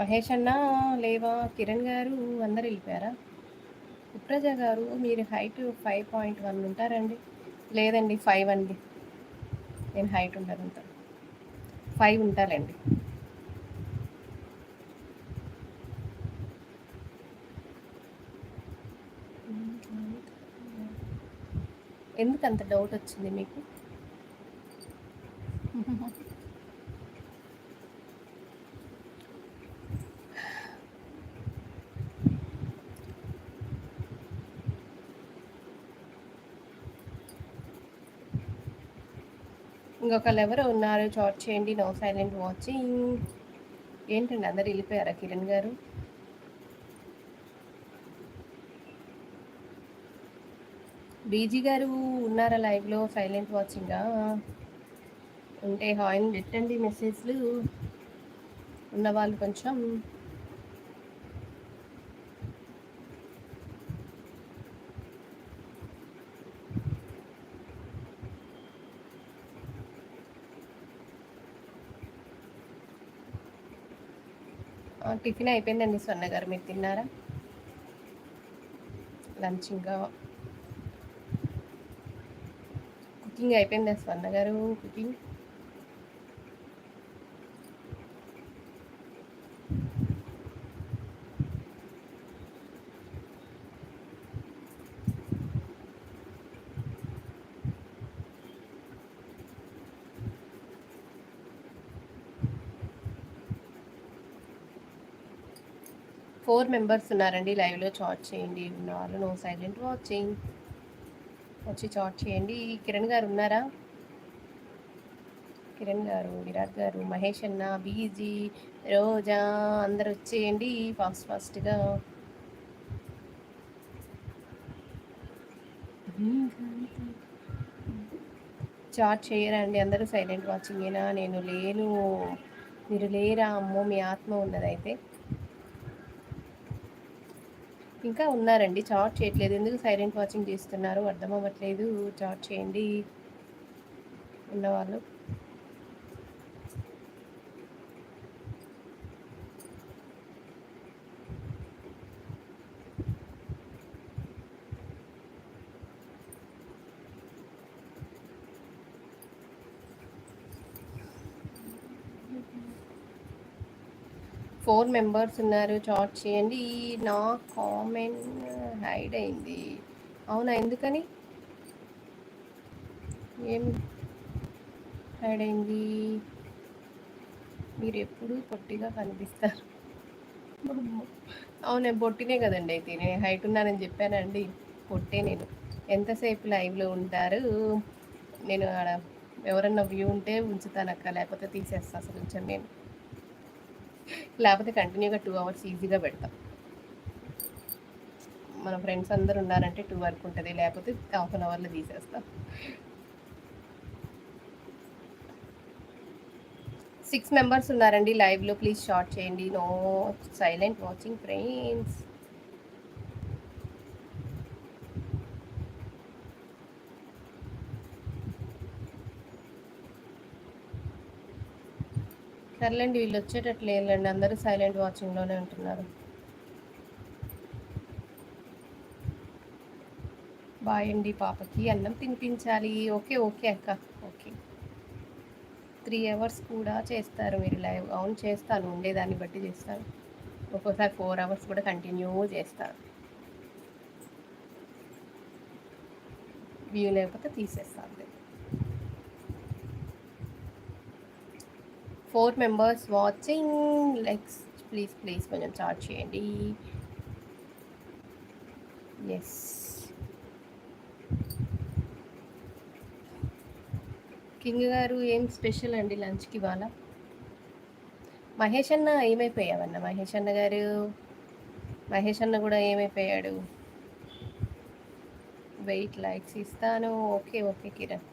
మహేష్ అన్న లేవా? కిరణ్ గారు అందరు వెళ్ళిపోయారా? ఉప్రజ గారు మీరు హైట్ ఫైవ్ పాయింట్ వన్ ఉంటారండి. లేదండి ఫైవ్ అండి. నేను హైట్ ఉంటాను అంత. ఫైవ్ ఉంటానండి ఎందుకు అంత డౌట్ వచ్చింది మీకు? ఇంకొకళ్ళు ఎవరు ఉన్నారు. చాట్ చేయండి. No silent watching. ఏంటండి? అందరు వెళ్ళిపోయారా? కిరణ్ గారు? బీజీ గారు ఉన్నారా లైవ్లో? సైలెంట్ వాచింగా? ఉంటే హాయిన్ పెట్టండి మెసేజ్లు. ఉన్నవాళ్ళు కొంచెం టిఫిన్ అయిపోయిందండి సొన్న గారు మీరు తిన్నారా? లంచ్ ఇంకా కుకింగ్ అయిపోయిందా స్వర్ణ గారు కుకింగ్? ఫోర్ మెంబర్స్ ఉన్నారండి లైవ్లో చాట్ చేయండి. ఉన్నవాళ్ళు నో సైలెంట్ వాచింగ్. వచ్చి చాట్ చేయండి. కిరణ్ గారు ఉన్నారా? కిరణ్ గారు విరాట్ గారు మహేష్ అన్న బీజీ రోజా అందరు వచ్చేయండి ఫాస్ట్ ఫాస్ట్గా. చాట్ చేయరండి. అందరూ సైలెంట్ వాచింగేనా? నేను లేను. మీరు లేరా అమ్మో మీ ఆత్మ ఉన్నదైతే. ఇంకా ఉన్నారండి. చాట్ చేయట్లేదు. ఎందుకు సైలెంట్ వాచింగ్ చేస్తున్నారు? అర్థం అవ్వట్లేదు. చాట్ చేయండి. ఉన్నవాళ్ళు. ఫోర్ మెంబర్స్ ఉన్నారు చాట్ చేయండి. నా కామెంట్ హైడ్ అయింది. అవునా ఎందుకని? ఏం హైడ్ అయింది? మీరు ఎప్పుడు పొట్టిగా కనిపిస్తారు. అవునే పొట్టినే కదండి అయితే. నేను హైట్ ఉన్నానని చెప్పానండి. పొట్టే నేను. ఎంతసేపు లైవ్లో ఉంటారు? నేను ఆడ ఎవరన్నా వ్యూ ఉంటే ఉంచుతాను అక్క లేకపోతే తీసేస్తా అసలు. నేను లేకపోతే కంటిన్యూగా టూ అవర్స్ ఈజీగా పెడతాం. మన ఫ్రెండ్స్ అందరు ఉన్నారంటే టూ వరకు ఉంటుంది లేకపోతే హాఫ్ అన్ అవర్లో తీసేస్తాం. సిక్స్ మెంబర్స్ ఉన్నారండి లైవ్లో ప్లీజ్ షార్ట్ చేయండి. No silent watching friends. సర్లేండి వీళ్ళు వచ్చేటట్లు లేదండి అందరూ సైలెంట్ వాచింగ్లోనే ఉంటున్నారు. బాయ్ అండి పాపకి. అన్నం తినిపించాలి. ఓకే ఓకే అక్క. ఓకే. త్రీ అవర్స్ కూడా చేస్తారు మీరు లైవ్. అవును చేస్తాను. ఉండేదాన్ని బట్టి చేస్తాను. ఒక్కోసారి ఫోర్ అవర్స్ కూడా కంటిన్యూ చేస్తాను. వ్యూ లేకపోతే తీసేస్తాను. Four members watching. Likes please please కొంచెం చార్జ్ చేయండి. ఎస్ కింగ్ గారు ఏం స్పెషల్ అండి లంచ్కి ఇవాళ? మహేష్ అన్న ఏమైపోయావన్న? మహేష్ అన్న గారు? మహేష్ అన్న కూడా ఏమైపోయాడు? వెయిట్ లైక్స్ ఇస్తాను. Okay okay Kiran.